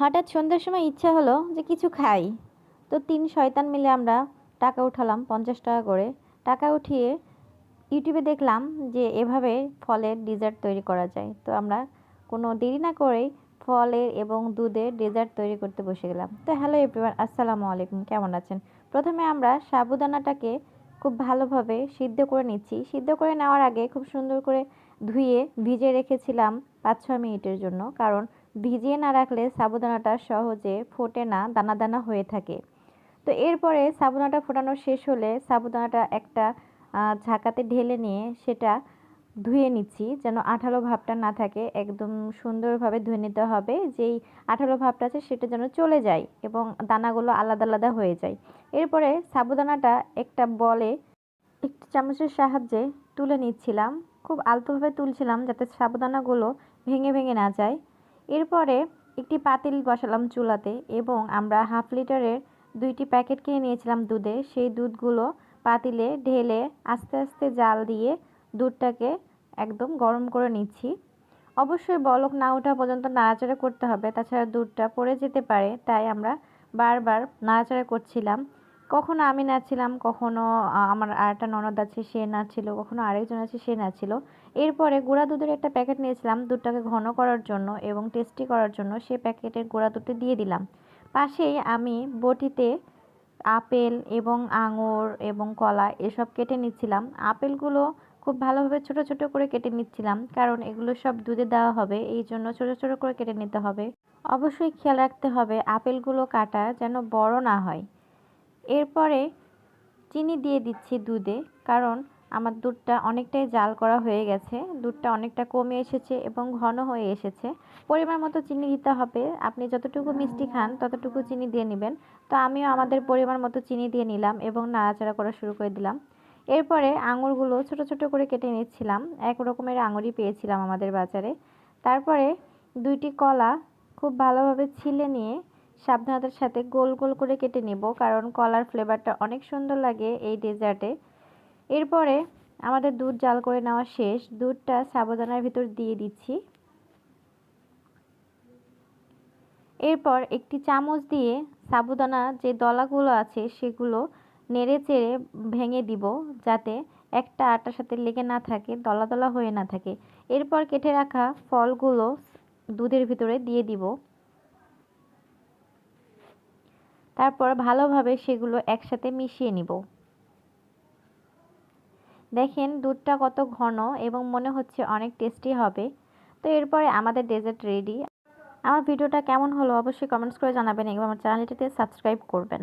হঠাৎ সন্ধ্যার সময় ইচ্ছা হলো যে কিছু খাই। তো তিন শয়তান মিলে আমরা টাকা উঠালাম পঞ্চাশ টাকা করে। টাকা উঠিয়ে ইউটিউবে দেখলাম যে এভাবে ফলের ডেজার্ট তৈরি করা যায়। তো আমরা কোনো দেরি না করেই ফলের এবং দুধের ডেজার্ট তৈরি করতে বসে গেলাম। তো হ্যালো এভরিওয়ান, আসসালামু আলাইকুম। কেমন আছেন? প্রথমে আমরা সাবুদানাটাকে খুব ভালোভাবে সিদ্ধ করে নিচ্ছি। সিদ্ধ করে নেওয়ার আগে খুব সুন্দর করে ধুয়ে ভিজে রেখেছিলাম পাঁচ ছ মিনিটের জন্য। কারণ ভিজিয়ে না রাখলে সাবুদানাটা সহজে ফোটে না, দানা দানা হয়ে থাকে। তো এরপরে সাবুদানাটা ফোটানো শেষ হলে সাবুদানাটা একটা ঝাঁকাতে ঢেলে নিয়ে সেটা ধুয়ে নিচ্ছি যেন আঠালো ভাবটা না থাকে। একদম সুন্দরভাবে ধুয়ে নিতে হবে। যেই আঠালো ভাবটা আছে সেটা যেন চলে যায় এবং দানাগুলো আলাদা আলাদা হয়ে যায়। এরপরে সাবুদানাটা একটা বলে একটি চামচের সাহায্যে তুলে নিচ্ছিলাম। খুব আলতোভাবে তুলছিলাম যাতে সাবুদানাগুলো ভেঙে ভেঙে না যায়। এরপরে একটি পাতিল বসালাম চুলাতে এবং আমরা হাফ লিটারের দুইটি প্যাকেট কিনে নিয়েছিলাম দুধে। সেই দুধগুলো পাতিলে ঢেলে আস্তে আস্তে জাল দিয়ে দুধটাকে একদম গরম করে নিচ্ছি। অবশ্যই বলক না ওঠা পর্যন্ত নাড়াচাড়া করতে হবে, তাছাড়া দুধটা পড়ে যেতে পারে, তাই আমরা বারবার নাড়াচাড়া করছিলাম। কখনো আমি নাচছিলাম কখনো আমার আরেকটা ননদ আছে, সে নাচছিল কখনো আরেকজন আছে, সে নাচছিল এরপরে গুঁড়া দুধের একটা প্যাকেট নিয়েছিলাম দুধটাকে ঘন করার জন্য এবং টেস্টি করার জন্য সে প্যাকেটের গুঁড়া দুধটা দিয়ে দিলাম। পাশেই আমি বটিতে আপেল এবং আঙুর এবং কলা এসব কেটে নিচ্ছিলাম। আপেলগুলো খুব ভালোভাবে ছোট ছোট করে কেটে নিচ্ছিলাম কারণ এগুলো সব দুধে দেওয়া হবে, এই জন্য ছোট ছোট করে কেটে নিতে হবে। অবশ্যই খেয়াল রাখতে হবে, আপেলগুলো কাটা যেন বড় না হয়। এরপরে চিনি দিয়ে দিচ্ছি দুধে, কারণ আমার দুধটা অনেকটাই জাল করা হয়ে গেছে। দুধটা অনেকটা কমে এসেছে এবং ঘন হয়ে এসেছে। পরিমাণ মতো চিনি দিতে হবে। আপনি যতটুকু মিষ্টি খান, ততটুকু চিনি দিয়ে নেবেন। তো আমিও আমাদের পরিমাণ মতো চিনি দিয়ে নিলাম এবং নাড়াচাড়া করা শুরু করে দিলাম। এরপরে আঙুরগুলো ছোট ছোট করে কেটে নিচ্ছিলাম। এক রকমের আঙুরই পেয়েছিলাম আমাদের বাজারে। তারপরে দুইটি কলা খুব ভালোভাবে ছিলে নিয়ে সাবধানতার সাথে গোল গোল করে কেটে নেব, কারণ কলার ফ্লেভারটা অনেক সুন্দর লাগে এই ডেজার্টে। এরপরে আমাদের দুধ জাল করে নেওয়া শেষ। দুধটা সাবধানার ভিতর দিয়ে দিচ্ছি। এরপর একটি চামচ দিয়ে সাবুদানা যে দলাগুলো আছে সেগুলো নেড়ে চেড়ে ভেঙে দিব, যাতে একটা আটার সাথে লেগে না থাকে দলা দলা হয়ে না থাকে। এরপর কেটে রাখা ফলগুলো দুধের ভিতরে দিয়ে দিব। তারপর ভালোভাবে সেগুলো একসাথে মিশিয়ে নিব। দেখেন দুধটা কত ঘন এবং মনে হচ্ছে অনেক টেস্টি হবে। তো এরপরে আমাদের ডেজার্ট রেডি আমার ভিডিওটা কেমন হলো অবশ্যই কমেন্টস করে জানাবেন এবং আমার চ্যানেলটিতে সাবস্ক্রাইব করবেন।